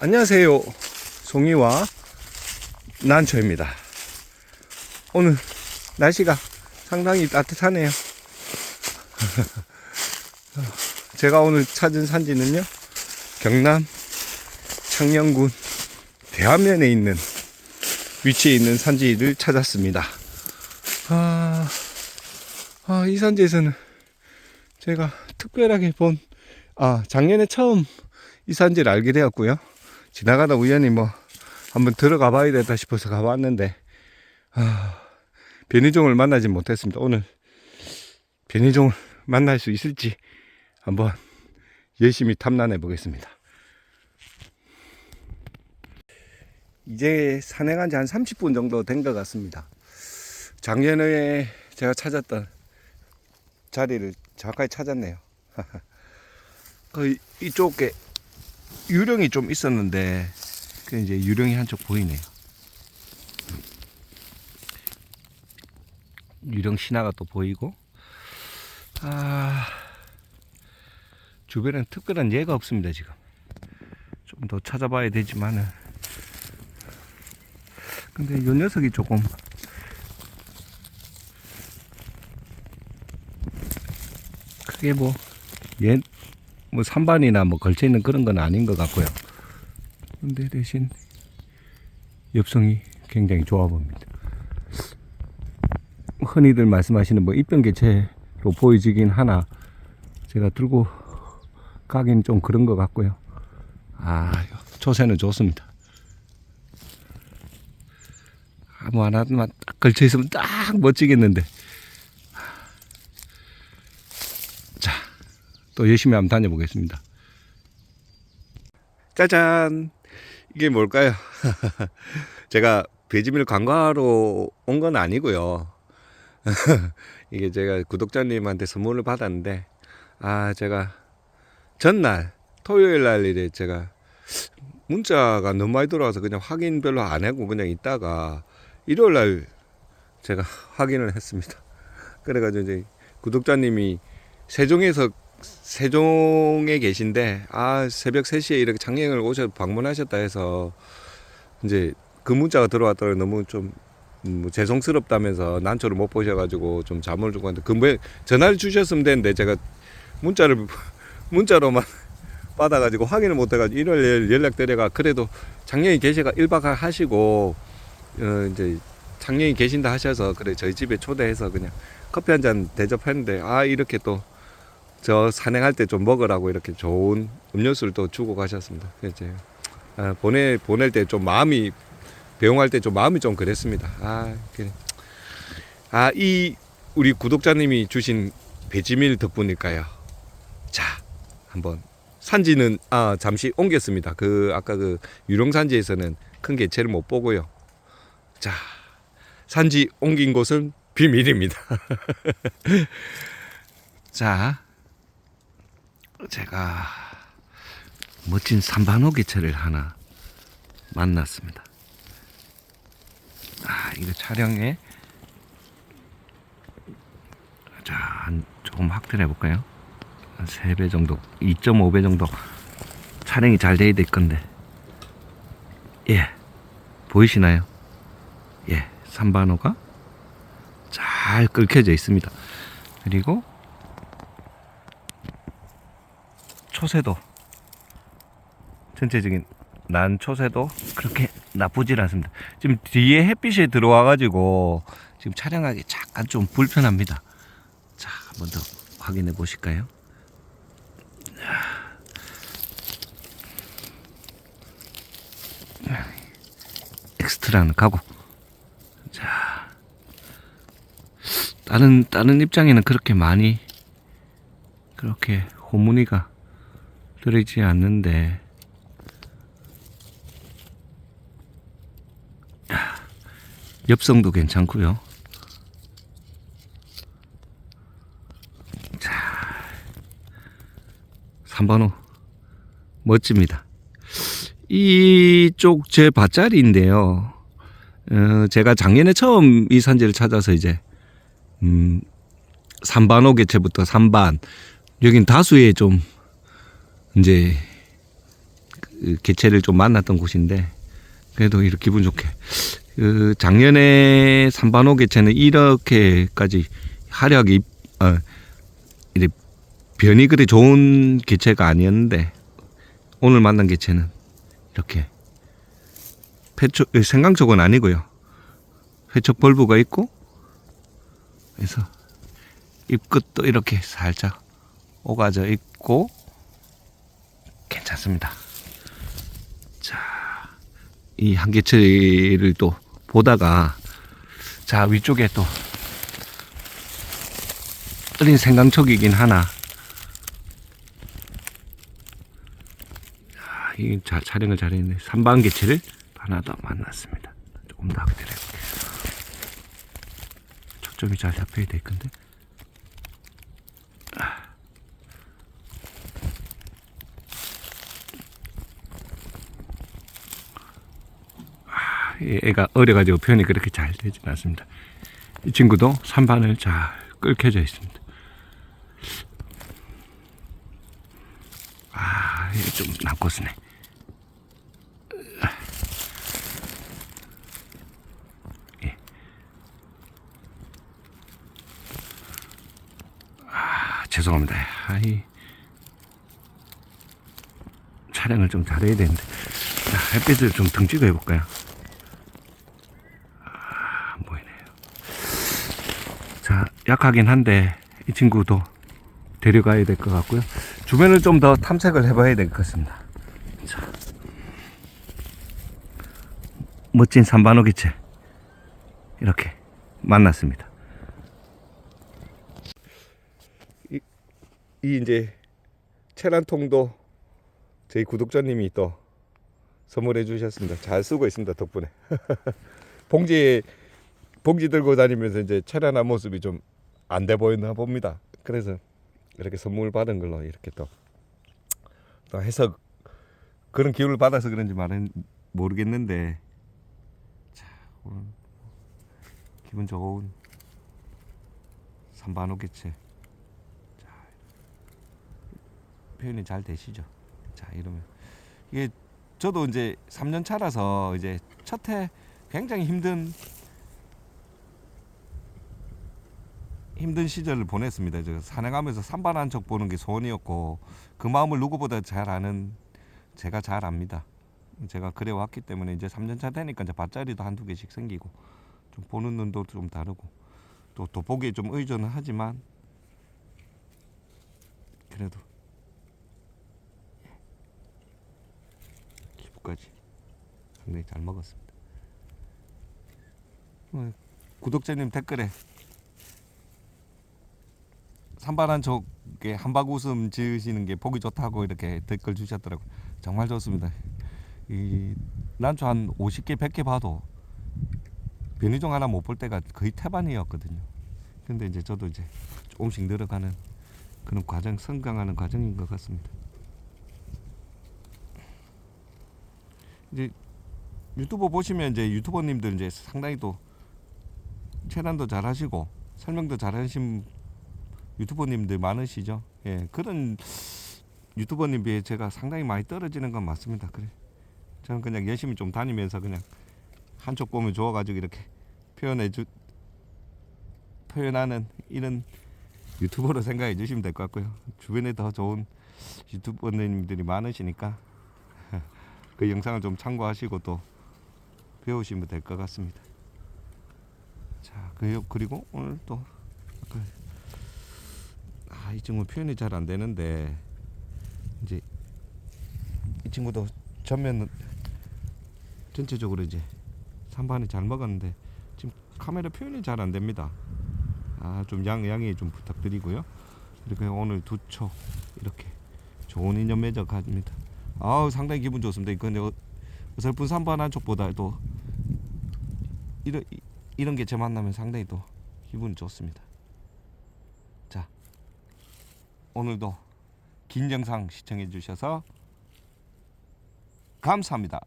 안녕하세요. 송이와 난초입니다. 오늘 날씨가 상당히 따뜻하네요. 제가 오늘 찾은 산지는요, 경남 창녕군 대화면에 있는 위치에 있는 산지를 찾았습니다. 아, 아, 이 산지에서는 제가 특별하게 본, 아, 작년에 처음 이 산지를 알게 되었고요. 지나가다 우연히 뭐 한번 들어가 봐야 되다 싶어서 가봤는데, 아, 변희종을 만나지 못했습니다. 오늘 변희종을 만날 수 있을지 한번 열심히 탐난해 보겠습니다. 이제 산행한 지 한 30분 정도 된 것 같습니다. 작년에 제가 찾았던 자리를 정확하게 찾았네요. 그 이쪽에 유령이 좀 있었는데 그 이제 유령이 한쪽 보이네요. 유령 신화가 또 보이고 아 주변엔 특별한 예가 없습니다 지금 좀 더 찾아봐야 되지만은 근데 이 녀석이 조금 크게 뭐 옛, 뭐 산반이나 뭐 걸쳐 있는 그런 건 아닌 것 같고요. 근데 대신 엽성이 굉장히 좋아 보입니다. 흔히들 말씀하시는 뭐 입병 개체로 보여지긴 하나 제가 들고 가긴 좀 그런 것 같고요. 아, 초세는 좋습니다. 아무 하나만 딱 걸쳐 있으면 딱 멋지겠는데. 또 열심히 한번 다녀보겠습니다. 짜잔! 이게 뭘까요? 제가 배지밀 관광하러 온 건 아니고요. 이게 제가 구독자님한테 선물을 받았는데, 아, 제가 전날, 토요일 날 일에 제가 문자가 너무 많이 들어와서 그냥 확인 별로 안 하고 그냥 있다가 일요일 날 제가 확인을 했습니다. 그래가지고 이제 구독자님이 세종에서 세종에 계신데 아 새벽 3시에 이렇게 장애을 오셔 방문하셨다 해서 이제 그 문자가 들어왔더니 너무 좀 음, 뭐 죄송스럽다면서 난초를 못 보셔가지고 좀 잠을 주고 왔는데 그뭐 전화를 주셨으면 되는데 제가 문자를 문자로만 받아가지고 확인을 못해가지고 일요일 연락 드려가 그래도 장애인 계셔가 1박 하시고 어 이제 장애인 계신다 하셔서 그래 저희 집에 초대해서 그냥 커피 한 잔 대접했는데 아 이렇게 또 저 산행할 때 좀 먹으라고 이렇게 좋은 음료수를 또 주고 가셨습니다. 제가 아, 보내 보낼 때 좀 마음이 배웅할 때 좀 마음이 좀 그랬습니다. 아, 그래. 아, 이 우리 구독자님이 주신 배지밀 덕분일까요? 자, 한번 산지는 아, 잠시 옮겼습니다. 그 아까 그 유령 산지에서는 큰 개체를 못 보고요. 자, 산지 옮긴 곳은 비밀입니다. 자, 제가 멋진 삼반호 개체를 하나 만났습니다. 아, 이거 촬영에 자, 한 조금 확대해 볼까요? 한 3배 정도, 2.5배 정도 촬영이 잘 돼야 될 건데. 예. 보이시나요? 예. 삼반호가 잘 끓여져 있습니다. 그리고 초세도 전체적인 난 초세도 그렇게 나쁘질 않습니다. 지금 뒤에 햇빛이 들어와 가지고 지금 촬영하기 잠깐 좀 불편합니다. 자, 한번 더 확인해 보실까요? 엑스트라는 가고. 자, 다른 다른 입장에는 그렇게 많이 그렇게 호문이가 들어있지 않는데 엽성도 괜찮고요. 자, 3번호 멋집니다. 이쪽 제 밭자리인데요. 어, 제가 작년에 처음 이 산지를 찾아서 이제 음, 3반호 개체부터 3반 여긴 다수의 좀 이제 그 개체를 좀 만났던 곳인데 그래도 이렇게 기분 좋게. 그 작년에 삼반호 개체는 이렇게까지 입- 어, 이제 변이 그리 좋은 개체가 아니었는데 오늘 만난 개체는 이렇게 회촉 생강촉은 아니고요. 회촉 벌브가 있고 그래서 입끝도 이렇게 살짝 오가져 있고 괜찮습니다. 자, 이 한계치를 또 보다가 자 위쪽에 또 어린 생강촉이긴 하나. 자, 이 자, 촬영을 잘했네. 3반 개체를 하나 더 만났습니다. 조금 더 확대를 해볼게요. 초점이 잘 잡혀야 될 건데. 이 애가 어려가지고 표현이 그렇게 잘 되진 않습니다. 이 친구도 산반을 잘 끓여져 있습니다. 아, 좀 남고스네. 예. 아, 죄송합니다. 아이, 촬영을 좀 잘해야 되는데. 자, 햇빛을 좀등 찍어 해볼까요? 안 보이네요. 자, 약하긴 한데 이 친구도 데려가야 될 것 같고요. 주변을 좀 더 탐색을 해봐야 될 것 같습니다. 자, 멋진 산반호 기체 이렇게 만났습니다. 이, 이 이제 체란통도 저희 구독자님이 또 선물해 주셨습니다. 잘 쓰고 있습니다. 덕분에. 봉지 봉지 들고 다니면서 이제 체란한 모습이 좀 안 돼 보이나 봅니다. 그래서 이렇게 선물 받은 걸로 이렇게 또, 또 해서 그런 기운을 받아서 그런지 말은 모르겠는데 자 오늘 기분 좋은 산반호 개체 자 표현이 잘 되시죠? 자 이러면 이게 저도 이제 3년 차라서 이제 첫 해 굉장히 힘든 힘든 시절을 보냈습니다. 저 산행하면서 산반 한척 보는 게 소원이었고 그 마음을 누구보다 잘 아는 제가 잘 압니다. 제가 그래 왔기 때문에 이제 3년 차 되니까 이제 밭자리도 한두 개씩 생기고 좀 보는 눈도 좀 다르고 또 돋보기에 좀 의존은 하지만 그래도 기부까지 상당히 잘 먹었습니다. 어, 구독자님 댓글에 산발한 척에 한박 웃음 지으시는 게 보기 좋다고 이렇게 댓글 주셨더라고요. 정말 좋습니다. 이 난초 한 50개, 100개 봐도 변이종 하나 못 볼 때가 거의 태반이었거든요. 근데 이제 저도 이제 조금씩 늘어가는 그런 과정, 성장하는 과정인 것 같습니다. 이제 유튜브 보시면 이제 유튜버님들 이제 상당히 또 체란도 잘하시고 설명도 잘하신 유튜버님들 많으시죠. 예, 그런 유튜버님 비해 제가 상당히 많이 떨어지는 건 맞습니다. 그래, 저는 그냥 열심히 좀 다니면서 그냥 한쪽 보면 좋아가지고 이렇게 표현해 주 표현하는 이런 유튜버로 생각해 주시면 될 것 같고요. 주변에 더 좋은 유튜버님들이 많으시니까 그 영상을 좀 참고하시고 또 배우시면 될 것 같습니다. 자, 그- 그리고 오늘 또 아, 이 친구 표현이 잘 안 되는데 이제 이 친구도 전면 전체적으로 이제 산반이 잘 먹었는데 지금 카메라 표현이 잘 안 됩니다. 아, 좀 양, 양해 좀 부탁드리고요. 이렇게 오늘 두 초 이렇게 좋은 인연 맺어 갑니다. 아우 상당히 기분 좋습니다. 근데 어, 어설픈 산반 한 촉보다 또 이런 이- 이런 게 제 만나면 상당히 또 기분 좋습니다. 자 오늘도 긴 영상 시청해 주셔서 감사합니다.